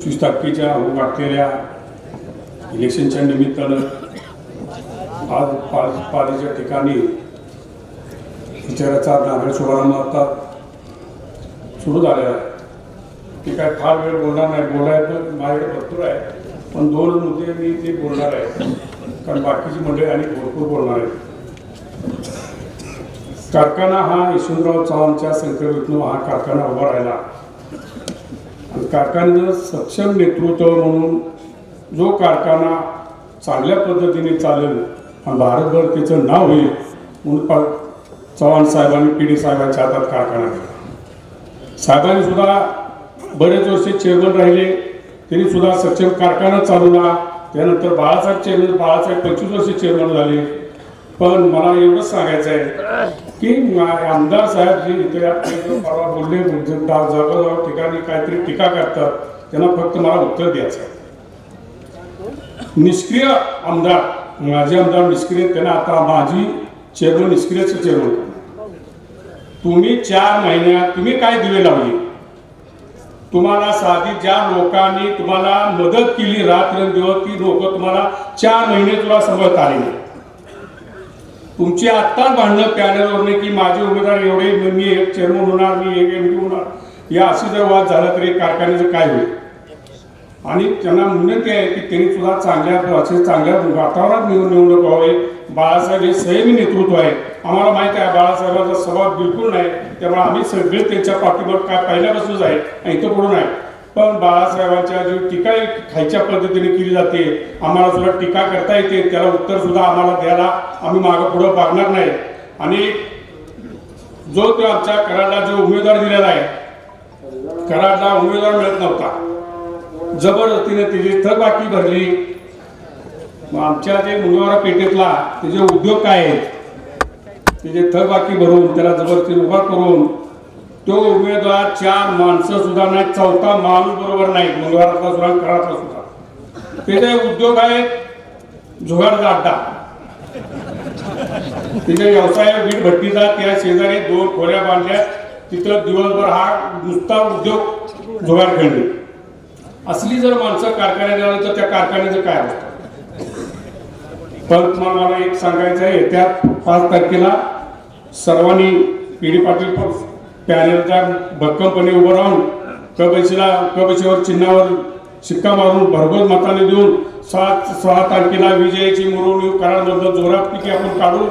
पंचवीस तारखेच्या होऊ वाटलेल्या इलेक्शनच्या निमित्तानं आज पाल पालीच्या ठिकाणी विचाराचा नारळ शुभारंभ आता सुरू झालेला आहे. ते काय फार वेळ बोलणार नाही. बोलायचं माझ्याकडे भरपूर आहे. पण दोन मुद्दे मी ते बोलणार आहे. कारण बाकीची मंडळी आणि भरपूर बोलणार आहे कारखाना हा यशवंतराव चव्हाणच्या संकल्पनेतून हा कारखाना उभा राहिला. कारखान्याचं सक्षम नेतृत्व म्हणून जो कारखाना चांगल्या पद्धतीने चालेल आणि भारतभर त्याचं नाव होईल म्हणून पा चव्हाण साहेबांनी पी डी साहेबांच्या हातात कारखाना दिला साहेबांनी सुद्धा बरेच वर्ष चेअरमन राहिले त्यांनी सुद्धा सक्षम कारखाना चालवला त्यानंतर बाळासाहेब चेअरमन बाळासाहेब पंचवीस वर्ष चेअरमन झाले. पण मला एवढंच सांगायचं आहे की आमदार साहेब जे इथे परवा बोलले जवळजवळ ठिकाणी काहीतरी टीका करतात त्यांना फक्त मला उत्तर द्यायचं आहे. निष्क्रिय आमदार माझे आमदार निष्क्रिय त्यांना आता माझी चेअरमन निष्क्रियच चेअरमन. तुम्ही चार महिन्यात तुम्ही काय दिवे लावली? तुम्हाला साधी ज्या लोकांनी तुम्हाला मदत केली रात्रंदिवस ती लोक तुम्हाला चार महिने तुला सांभाळत आले नाही तुमची आत्ताच भांडणं पॅनलवरने की माझे उमेदवार एवढे मी एक चेअरमन होणार मी एक एम होणार या अशी जर वाद झाला तरी कारखान्याचं काय होईल? आणि त्यांना विनंती आहे की त्यांनी सुद्धा चांगल्या असे चांगल्या वातावरणात निवडून निवडणूक व्हावे. बाळासाहेब हे संयमी नेतृत्व आहे. आम्हाला माहिती आहे बाळासाहेबांचा स्वभाव बिलकुल नाही. त्यामुळे आम्ही सगळे त्यांच्या पाठीवर काय पहिल्यापासूनच आहे आणि इथं पुढून आहे पण बाळासाहेबांच्या जी टीका खायच्या पद्धतीने केली जाते आम्हाला सुद्धा टीका करता येते त्याला उत्तर सुद्धा आम्हाला द्यायला आम्ही मागं पुढं मागणार नाही. आणि जो तो आमच्या कराडला जो उमेदवार दिलेला आहे कराडला उमेदवार मिळत नव्हता. जबरदस्तीने त्याची थकबाकी भरली. मग आमच्या जे मुंगवारा पेठेतला त्याचे उद्योग काय आहेत त्याचे थकबाकी भरून त्याला जबरदस्ती उभा करून तो उमेदवार चार माणसं सुद्धा नाही चौथा माणूस बरोबर नाही. मंगळवारातला सुद्धा करातला सुद्धा. तिथे उद्योग आहेत जुगारचा अड्डा तिथे व्यवसाय वीट भट्टीचा त्या शेजारी दोन खोल्या बांधल्या. तिथं दिवसभर हा नुसता उद्योग जुगार खेळणे. असली जर माणसं कारखान्यात आली तर त्या कारखान्याचं काय असतं? पण मला एक सांगायचं आहे येत्या पाच तारखेला सर्वांनी पी डी पाटील पॅनलच्या भक्कमपणे उभं राहून कबशीला कबशीवर चिन्हावर शिक्का मारून भरघोस मताने देऊन सात सहा तारखेला विजयाची मिरवणूक कराडमधलं जोरात पिकी आपण काढू.